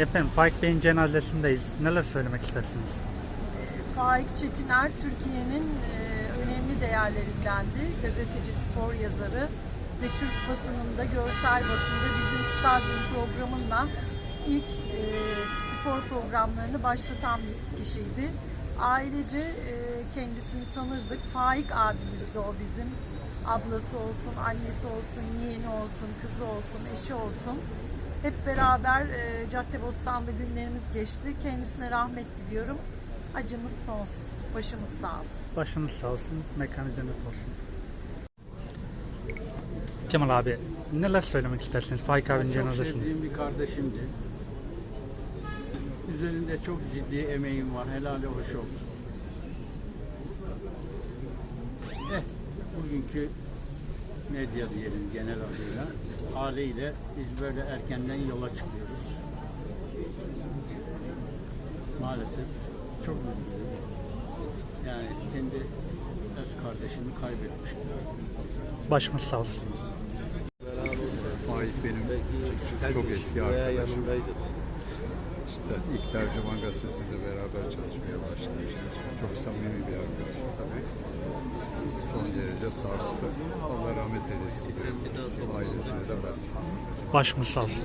Efendim Faik Bey'in cenazesindeyiz. Neler söylemek istersiniz? Faik Çetiner Türkiye'nin e, önemli değerlerindendi. Gazeteci, spor yazarı ve Türk basınında, görsel basında bizim stadyum programınla ilk e, spor programlarını başlatan bir kişiydi. Ailece e, kendisini tanırdık. Faik abimizdi o bizim. Ablası olsun, annesi olsun, yeğeni olsun, kızı olsun, eşi olsun. Hep beraber e, Caddebostan'da günlerimiz geçti. Kendisine rahmet diliyorum. Acımız sonsuz. Başımız sağ olsun. Başınız sağ olsun, mekanı cennet olsun. Kemal abi, neler söylemek istersiniz Faik abinin Çok cenazesinde? sevdiğim bir kardeşimdi. Üzerinde çok ciddi emeğim var. Helali hoş olsun. Eh, bugünkü medya diyelim genel adıyla haliyle biz böyle erkenden yola çıkıyoruz. Maalesef çok üzüldüm. Yani kendi öz kardeşimi kaybetmiştim. Başımız sağ olsun. Faik benim çok eski arkadaşım. İşte ilk tercüman gazetesinde beraber çalışmaya başlamıştık. Çok samimi bir arkadaşım derece sarstı. Allah rahmet eylesin. Ailesine de başsın. Başımız sağ olsun.